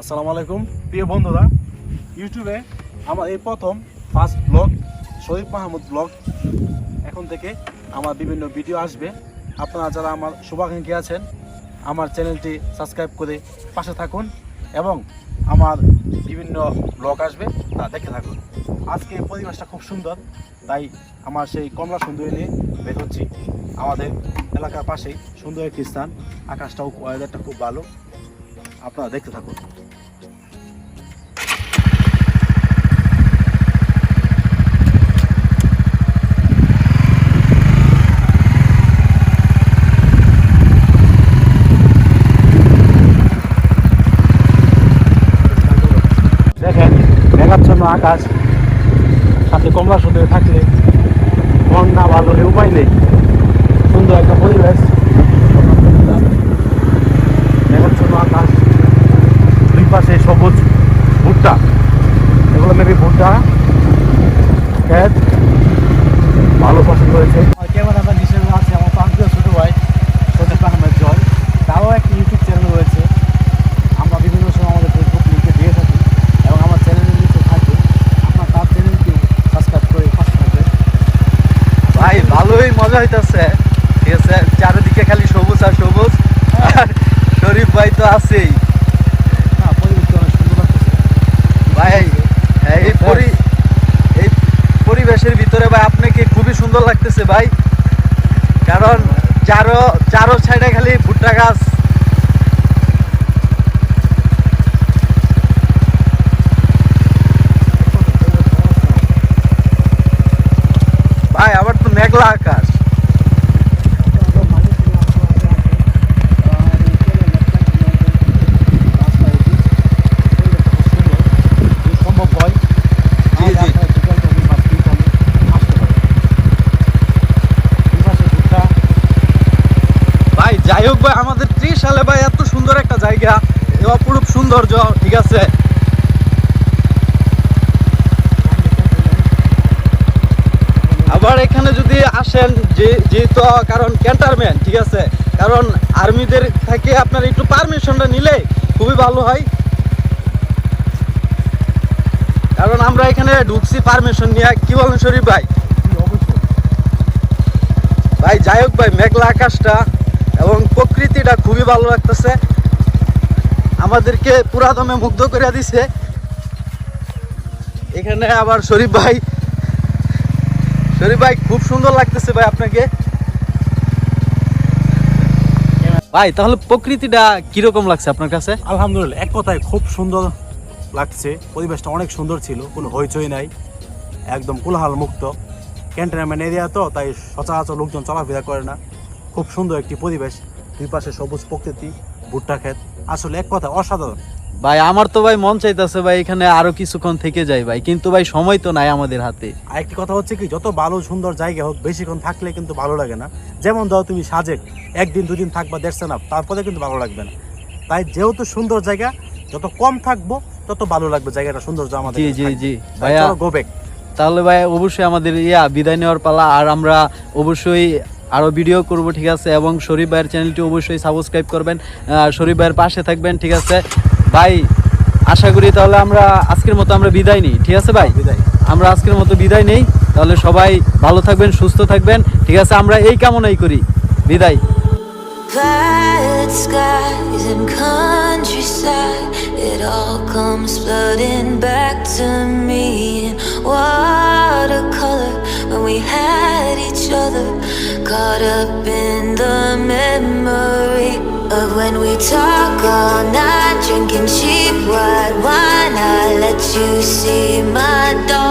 আসসালামু আলাইকুম। প্রিয় বন্ধুরা, ইউটিউবে আমার এই প্রথম first blog Sharif Mahmud blog এখন থেকে আমার বিভিন্ন ভিডিও আসবে। আপনারা যারা আমার শুভাকাঙ্ক্ষী আছেন, আমার চ্যানেলটি সাবস্ক্রাইব করে পাশে থাকুন এবং আমার বিভিন্ন ব্লগ আসবে, তা দেখে থাকুন। আজকে পরিবেশটা খুব সুন্দর, তাই আমার সেই কমলা সুন্দরী নিয়ে বের হচ্ছি। আমাদের এলাকার পাশেই সুন্দর একটি স্থান। আকাশটাও ওয়েদারটা খুব ভালো। আপনারা দেখতে থাকুন। মেঘাচ্ছন্ন আকাশ, সাথে কমলা সুন্দর থাকলে মন না ভালো হলে উপায় নেই। সুন্দর একটা পরিবেশ। মেঘাচ্ছন্ন আকাশ, দুই পাশে সবুজ ভুট্টা। এগুলো মেবি ভুট্টা খেত ভালো ফসল হয়েছে ক্যামেরাম্যান হিসেবে আছে আমার প্রান্তীয় ছোট ভাই সজীব আহমেদ জয় তারও একটি ইউটিউব চ্যানেল রয়েছে আমরা বিভিন্ন সময় আমাদের ফেসবুক লিঙ্কে দিয়ে থাকি এবং আমার চ্যানেলের নিচে থাকে আপনার তার চ্যানেলটি সাবস্ক্রাইব করে পাশে থাকবে ভাই ভালোই মজা হইতাছে। ঠিক আছে চারিদিকে খালি সবুজ আর সবুজ। আর শরীফ ভাই তো আছেই। ভাই এই পরি এই পরিবেশের ভিতরে ভাই আপনাকে খুবই সুন্দর লাগতেছে ভাই। কারণ চারো চারো সাইডে খালি ভুট্টা গাছ। ভাই আবার তো মেঘলা আকাশ সম্ভব হয় জি, জি। ভাই যাই হোক ভাই ত্রিশালে ভাই এত সুন্দর একটা জায়গা। অপরূপ সৌন্দর্য ঠিক আছে? আবার এখানে যদি আসেন যে যেহেতু কারণ ক্যান্টারম্যান ঠিক আছে? কারণ আর্মিদের থেকে আপনার একটু পারমিশনটা নিলে খুবই ভালো হয়। কারণ আমরা এখানে ঢুকছি পারমিশন নিয়ে। কি বলেন শরীফ ভাই? ভাই যাই হোক ভাই মেঘলা আকাশটা এবং প্রকৃতিটা খুবই ভালো লাগতেছে। আমাদেরকে পুরাদমে মুগ্ধ করে দিছে। এখানে আবার শরীফ ভাই। শরীফ ভাই, খুব সুন্দর লাগতেছে ভাই আপনাকে। ভাই, তাহলে প্রকৃতিটা কীরকম লাগছে আপনার কাছে? আলহামদুলিল্লাহ, এক কথায় খুব সুন্দর লাগছে। পরিবেশটা অনেক সুন্দর ছিল, কোনো হইচই নাই। একদম কোলাহল মুক্ত। ক্যান্টনমেন্ট এরিয়া তো, তাই সচরাচর লোকজন চলাফেরা করে না। খুব সুন্দর একটি পরিবেশ। দুই পাশে সবুজ প্রকৃতি ভুট্টা ক্ষেত। আসলে এক কথা অসাধারণ। ভাই আমার তো ভাই মন চাইতেছে ভাই এখানে আরও কিছুক্ষণ থেকে যাই ভাই কিন্তু ভাই সময় তো নাই আমাদের হাতে। আর একটি কথা হচ্ছে কি যত ভালো সুন্দর জায়গা হোক বেশিক্ষণ থাকলে কিন্তু ভালো লাগে না। যেমন ধরো তুমি সাজেক একদিন দুদিন থাকবা দেখছে না তারপরে কিন্তু ভালো লাগবে না। তাই যেহেতু সুন্দর জায়গা যত কম থাকব তত ভালো লাগবে জায়গাটা আমাদের জি জি জি। ভাইয়া গোবেক তাহলে ভাই অবশ্যই আমাদের ইয়া বিদায় নেওয়ার পালা আর আমরা অবশ্যই আরও ভিডিও করব ঠিক আছে? এবং শরীফ ভাইয়ের চ্যানেলটি অবশ্যই সাবস্ক্রাইব করবেন। শরীফ ভাইয়ের পাশে থাকবেন ঠিক আছে? ভাই আশা করি তাহলে আমরা আজকের মতো আমরা বিদায় নিই ঠিক আছে ভাই? বিদায়। আমরা আজকের মতো বিদায় নেই তাহলে সবাই ভালো থাকবেন সুস্থ থাকবেন ঠিক আছে? আমরা এই কামনাই করি বিদায়। Violet skies and countryside, it all comes flooding back to me in caught up in the memory of when we talk all night, drinking cheap white wine. I let you see my dark.